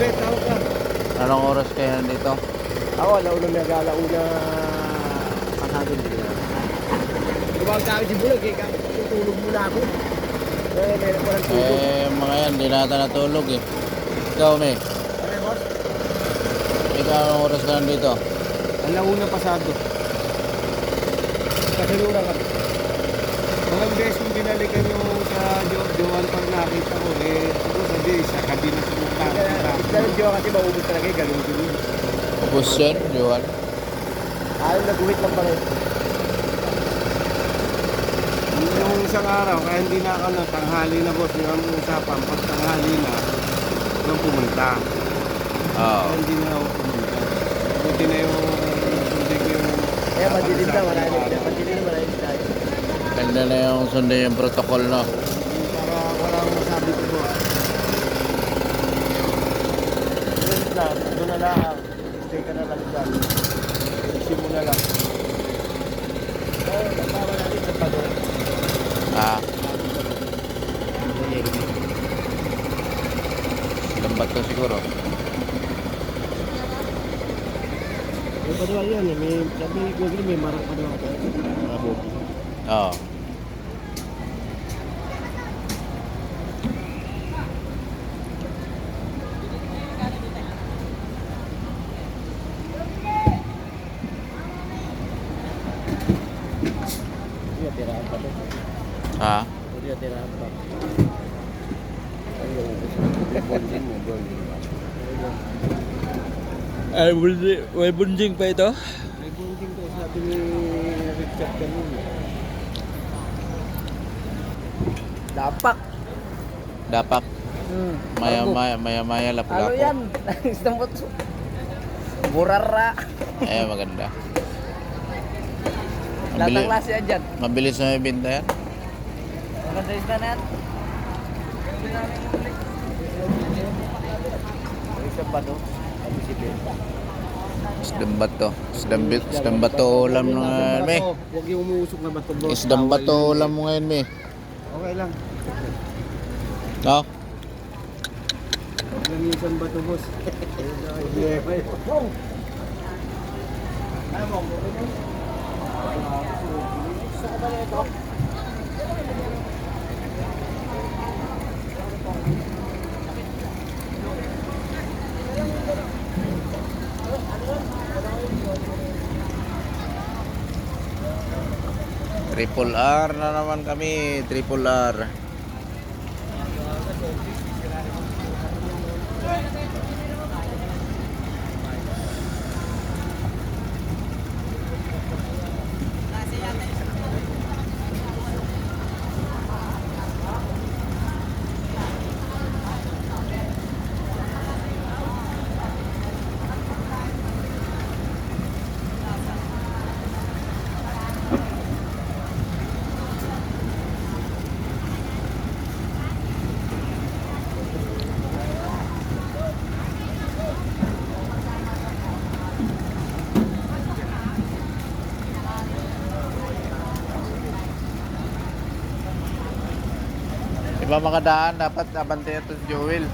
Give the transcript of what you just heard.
Bet, tawag ka. Anong oras kayo nandito? Ako, alauna na galauna pasado nila. Tumawag sa akin si Bulag, eh, tutulog muna ako. Eh, meron ko ng tulog. Eh, mga yan, di nata natulog eh. Ikaw, me. Ano, boss? Ikaw, anong oras ka nandito? Alauna pasado. Kasalura kami. Mga beses kong binalikan yung sa Jo- Joan pag nakita ko, eh, siguro sabi, sa kabina. Ganun Joan kasi maubos talaga eh, ganun din. Ubus yun, Johan. Ayaw nag-uwit lang pa rin. Yung isang araw, kaya hindi na ako na tanghali na boss, yung ang usapan, pag tanghali na, nung pumunta. Oo. Kaya hindi na ako pumunta. Buti na yung ko yung... Kaya madilim na, marami. sa- Madilim na, marami tayo. Ganda na yung sundin yung protocol, no? Para walang masabi ko boss. Doon lang, doon na lang. Stay ka na lang dyan. Isip mo na lang. Oh, nagbawa natin sa pagod. Ah, lambat to siguro. May padua yan eh. May, ni Google may marang. Marabo. Oo. Hindi Ah. Eh, Jadi? Ay, bunjing, may bunjing pa ito? May bunjing to, sabi ni Richard kanina. Dapak. Dapak. Hmm, maya, maya, maya, maya, lapu, lapu. Ano yan? Istambot. Burara. eh, maganda. Mabili, Datang klase yan dyan. Mabilis na ibinta yan? Maganda isda na yan. Isa pa to. Sabi si Ben. Isdang bato. Isdang, isdang bato ulam ng ngayon, me. Huwag yung umuusok na bato. Isdang bato ulam mo ngayon, me. Okay lang. No? Lamisan ba to, boss? Problema yun. Triple R na naman kami. Triple R. Iba mga daan, dapat abante ito si Joel.